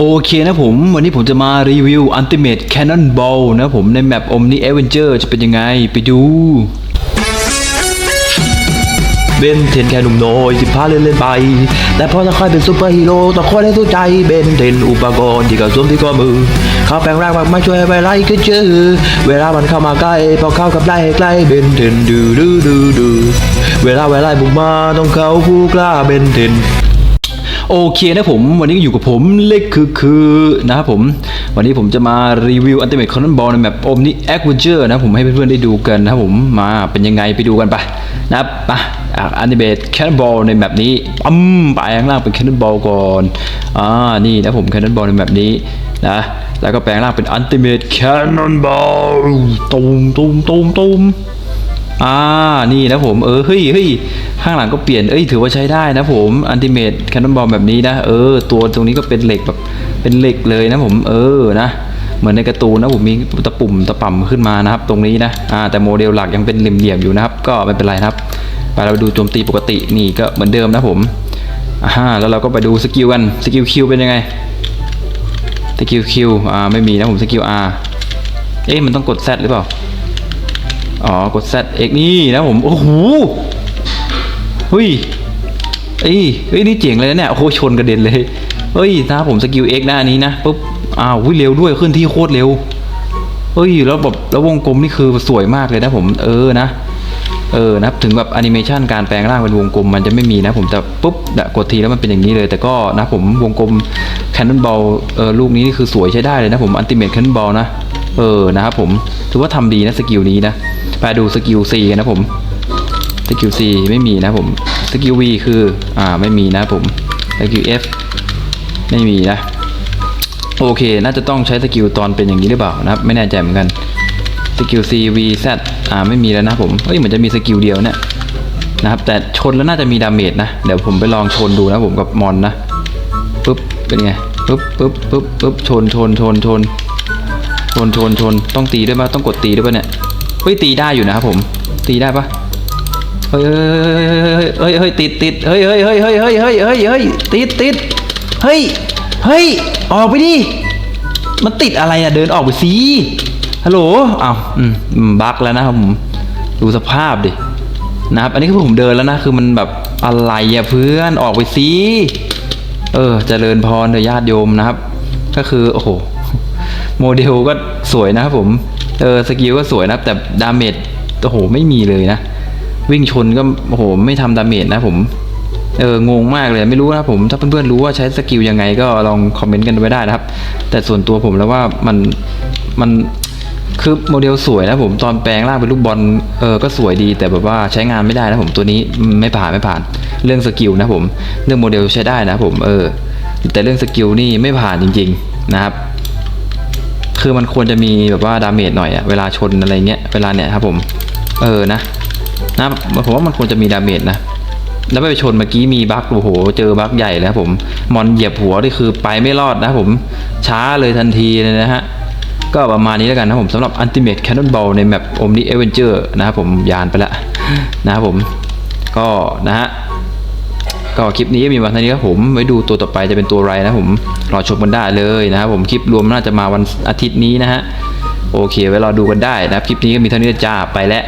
โอเคนะผม วันนี้ผมจะมารีวิว Ultimate Cannonball นะผมในแมป Omni Avenger จะเป็นยังไงไปดูเบนเทนแค่หนุ่มน้อยสิบห้าเล่นเล่นไป แต่พอจะค่อยเป็นซูเปอร์ฮีโร่ต้องคอยให้สู้ใจเบนเทนอุปกรณ์ที่กระสวมที่ข้อมือ เขาแปลงร่างมากมาช่วยไปไล่ก็เจอเวลามันเข้ามาใกล้ พอเข้ากับไล่ใกล้เบนเทนดูดูดูดูเวลาเวลาบุกมาต้องเข้าผู้กล้าเบนเทน โอเคนะผม วันนี้ก็อยู่กับผมเล็กคือคือนะครับผม วันนี้ผมจะมารีวิว Ultimate Cannonball ในแมป Omni Avenger นะผมให้เพื่อนๆได้ดูกันนะครับผมมาเป็นยังไงไปดูกันไปนะครับมาอะ Ultimate Cannonball ในแมปนี้ปั๊มไปข้างล่างเป็น Cannonball ก่อนอ่านี่นะผม Cannonball ในแมปนี้นะแล้วก็แปลงร่างเป็น Ultimate Cannonball ตูมตูมตูมตูมอ่านี่นะผมเออเฮ้ยเฮ้ย ข้างหลังก็เปลี่ยนเอ้ยถือว่าใช้ได้นะผมอันติเมตแคนนอนบอลแบบนี้นะเออ ตัวตรงนี้ก็เป็นเหล็กแบบเป็นเหล็กเลยนะผมเออนะเหมือนในการ์ตูนนะผมมีตะปุ่มตะป่ำขึ้นมานะครับ ตรงนี้นะอ่าแต่โมเดลหลักยังเป็นเหลี่ยมๆอยู่นะครับ ก็ไม่เป็นไรนะครับ ไปเราไปดูโจมตีปกตินี่ก็เหมือนเดิมนะผมอ่าแล้วเราก็ไปดูสกิลกันสกิลคิวเป็นยังไงสกิลคิวอ่าไม่มีนะผมสกิล R เอ๊ะมันต้องกด Z หรือเปล่าอ๋อกด Z X นี่นะผมโอ้โห เฮ้ยเอ้ยเฮ้ยนี่เจ๋งเลยนะเนี่ย โอ้โหชนกระเด็นเลยเฮ้ยถ้าผมสกิล X หน้านี้นะปุ๊บ อ้าวหุ้ยเร็วด้วยขึ้นที่โคตรเร็วเฮ้ยแล้วแบบแล้ววงกลมนี่คือสวยมากเลยนะผม เออนะ เออนะถึงแบบแอนิเมชันการแปลงร่างเป็นวงกลมมันจะไม่มีนะ ผมแต่ปุ๊บกดทีแล้วมันเป็นอย่างนี้เลย แต่ก็นะผมวงกลมแคนนอนบอลเออลูกนี้นี่คือสวยใช้ได้เลยนะผมอันติเมทแคนนอนบอลนะ เออนะครับผมถือว่าทำดีนะสกิลนี้นะไปดูสกิล C กันนะผม สกิล C ไม่มีนะผมสกิล V คืออ่าไม่มีนะผมสกิล F ไม่มีนะโอเค น่าจะต้องใช้สกิลตอนเป็นอย่างนี้หรือเปล่านะครับ ไม่แน่ใจเหมือนกันสกิล C V Z อ่าไม่มีแล้วนะผมเอ้ยเหมือนจะมีสกิลเดียวเนี่ยนะครับ แต่ชนแล้วน่าจะมีดาเมจนะ เดี๋ยวผมไปลองชนดูนะผมกับมอนนะปึ๊บเป็นไงปึ๊บปึ๊บปึ๊บปึ๊บชนชนชนชนชนชนชนต้องตีด้วยปะต้องกดตีด้วยปะเนี่ยเฮ้ยตีได้อยู่นะครับผมตีได้ปะ เฮ้ยเฮ้ยเฮ้ยติดติดเฮ้ยเฮ้ยเฮ้ยเฮ้ยเฮ้ยเฮ้ยเฮ้ยเฮ้ยติดติดเฮ้ยเฮ้ยออกไปดิมันติดอะไรอะเดินออกไปสิฮัลโหลอ้าวอืมบั๊กแล้วนะครับผมดูสภาพดินะครับ อันนี้คือผมเดินแล้วนะคือมันแบบอะไรอะเพื่อนออกไปสิเออเจริญพรเถอะญาติโยมนะครับ ก็คือโอ้โหโมเดลก็สวยนะครับผมเออสกิลก็สวยนะครับ แต่ดาเมจโอ้โหไม่มีเลยนะ วิ่งชนก็โอ้โหไม่ทำดาเมจนะผมเอองงมากเลยไม่รู้นะผมถ้าเพื่อนๆรู้ว่าใช้สกิลยังไงก็ลองคอมเมนต์กันไว้ได้นะครับ แต่ส่วนตัวผมแล้วว่ามันมันคือโมเดลสวยนะผมตอนแปลงร่างเป็นลูกบอลเออก็สวยดีแต่แบบว่าใช้งานไม่ได้นะผมตัวนี้ไม่ผ่านไม่ผ่าน เรื่องสกิลนะผมเรื่องโมเดลใช้ได้นะผมเออ แต่เรื่องสกิลนี่ไม่ผ่านจริง ๆนะครับ คือมันควรจะมีแบบว่าดาเมจหน่อยอะเวลาชนอะไรเงี้ยเวลาเนี่ยครับผม เออนะ นะผมว่ามันควรจะมีดาเมจนะแล้วไปชนเมื่อกี้มีบั๊กโอ้โห เจอบั๊กใหญ่แล้วผมมอนเหยียบหัวนี่คือไปไม่รอดนะผมช้าเลยทันทีเลยนะฮะก็ประมาณนี้แล้วกันนะผมสำหรับ Ultimate Cannonball ในแมป Omni Avenger นะครับผมยานไปละนะครับผมก็นะฮะก็คลิปนี้มีวันเท่านี้ครับผมไว้ดูตัวต่อไปจะเป็นตัวไรนะผมรอชมกันได้เลยนะครับผมคลิปรวมน่าจะมาวันอาทิตย์นี้นะฮะโอเคไว้รอดูกันได้นะครับคลิปนี้ก็มีเท่านี้จ้าไปแล้ว